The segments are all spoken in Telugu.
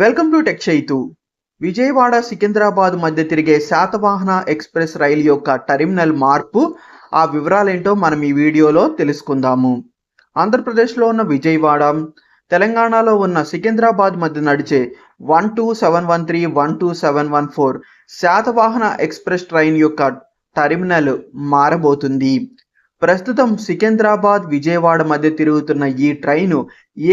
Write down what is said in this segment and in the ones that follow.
Welcome to tech Chaitu Vijayawada Secunderabad మధ్య తిరిగే శాతవాహన ఎక్స్ప్రెస్ రైలు యొక్క టెర్మినల్ మార్పు ఆ వివరాలేంటో మనం ఈ వీడియోలో తెలుసుకుందాము. ఆంధ్రప్రదేశ్లో ఉన్న విజయవాడ తెలంగాణలో ఉన్న సికింద్రాబాద్ మధ్య నడిచే one two seven one three one two seven one four Satavahana express train యొక్క టెర్మినల్ మారబోతుంది. ప్రస్తుతం సికింద్రాబాద్ విజయవాడ మధ్య తిరుగుతున్న ఈ ట్రైను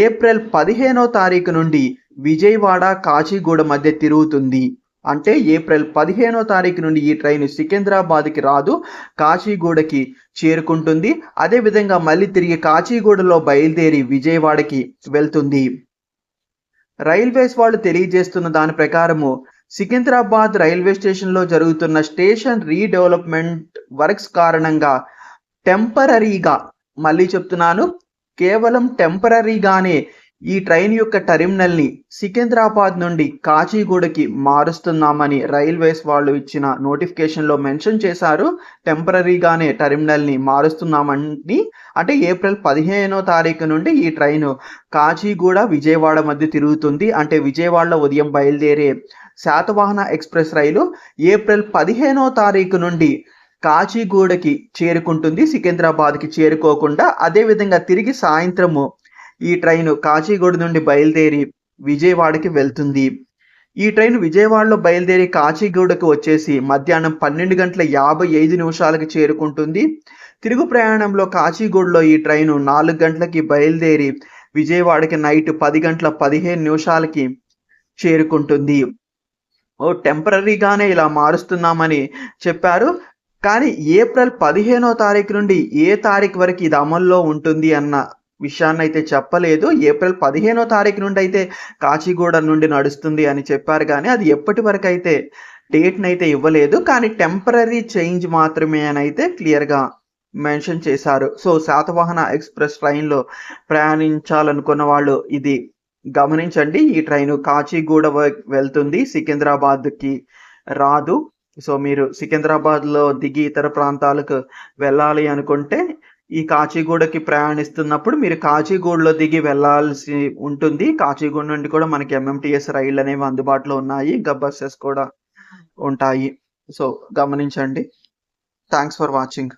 ఏప్రిల్ పదిహేనో తారీఖు నుండి విజయవాడ కాచిగూడ మధ్య తిరుగుతుంది. అంటే ఏప్రిల్ పదిహేనో తారీఖు నుండి ఈ ట్రైన్ సికింద్రాబాద్కి రాదు కాచిగూడకి చేరుకుంటుంది. అదేవిధంగా మళ్ళీ తిరిగి కాచిగూడలో బయలుదేరి విజయవాడకి వెళ్తుంది. రైల్వేస్ వాళ్ళు తెలియజేస్తున్న దాని ప్రకారము సికింద్రాబాద్ రైల్వే స్టేషన్లో జరుగుతున్న స్టేషన్ రీడెవలప్మెంట్ వర్క్స్ కారణంగా టెంపరీగా మళ్ళీ చెప్తున్నాను కేవలం టెంపరీగానే ఈ ట్రైన్ యొక్క టెర్మినల్ని సికింద్రాబాద్ నుండి కాచిగూడకి మారుస్తున్నామని రైల్వేస్ వాళ్ళు ఇచ్చిన నోటిఫికేషన్లో మెన్షన్ చేశారు. టెంపరీగానే టెర్మినల్ని మారుస్తున్నామని. అంటే ఏప్రిల్ పదిహేనో తారీఖు నుండి ఈ ట్రైన్ కాచిగూడ విజయవాడ మధ్య తిరుగుతుంది. అంటే విజయవాడలో ఉదయం బయలుదేరే శాతవాహన ఎక్స్ప్రెస్ రైలు ఏప్రిల్ పదిహేనో తారీఖు నుండి కాచిగూడకి చేరుకుంటుంది. సికింద్రాబాద్కి చేరుకోకుండా అదేవిధంగా తిరిగి సాయంత్రము ఈ ట్రైన్ కాచిగూడ నుండి బయలుదేరి విజయవాడకి వెళ్తుంది. ఈ ట్రైన్ విజయవాడలో బయలుదేరి కాచిగూడకు వచ్చేసి మధ్యాహ్నం పన్నెండు గంటల యాభై ఐదు నిమిషాలకి చేరుకుంటుంది. తిరుగు ప్రయాణంలో కాచిగూడలో ఈ ట్రైను నాలుగు గంటలకి బయలుదేరి విజయవాడకి నైట్ పది గంటల పదిహేను నిమిషాలకి చేరుకుంటుంది. ఓ టెంపరీగానే ఇలా మారుస్తున్నామని చెప్పారు. కానీ ఏప్రిల్ పదిహేనో తారీఖు నుండి ఏ తారీఖు వరకు ఇది అమల్లో ఉంటుంది అన్న విషయాన్ని అయితే చెప్పలేదు. ఏప్రిల్ పదిహేనో తారీఖు నుండి అయితే కాచిగూడ నుండి నడుస్తుంది అని చెప్పారు కానీ అది ఎప్పటి వరకు అయితే డేట్ని అయితే ఇవ్వలేదు. కానీ టెంపరీ చేంజ్ మాత్రమే అని అయితే క్లియర్గా మెన్షన్ చేశారు. సో శాతవాహన ఎక్స్ప్రెస్ ట్రైన్లో ప్రయాణించాలనుకున్న వాళ్ళు ఇది గమనించండి. ఈ ట్రైన్ కాచిగూడ వెళ్తుంది. సికింద్రాబాద్కి రాదు. సో మీరు సికింద్రాబాద్లో దిగి ఇతర ప్రాంతాలకు వెళ్ళాలి అనుకుంటే ఈ కాచిగూడకి ప్రయాణిస్తున్నప్పుడు మీరు కాచిగూడలో దిగి వెళ్ళాల్సి ఉంటుంది. కాచిగూడ నుండి కూడా మనకి ఎంఎంటిఎస్ రైళ్ళు అనేవి అందుబాటులో ఉన్నాయి. ఇంకా బస్సెస్ కూడా ఉంటాయి. సో గమనించండి. Thanks for watching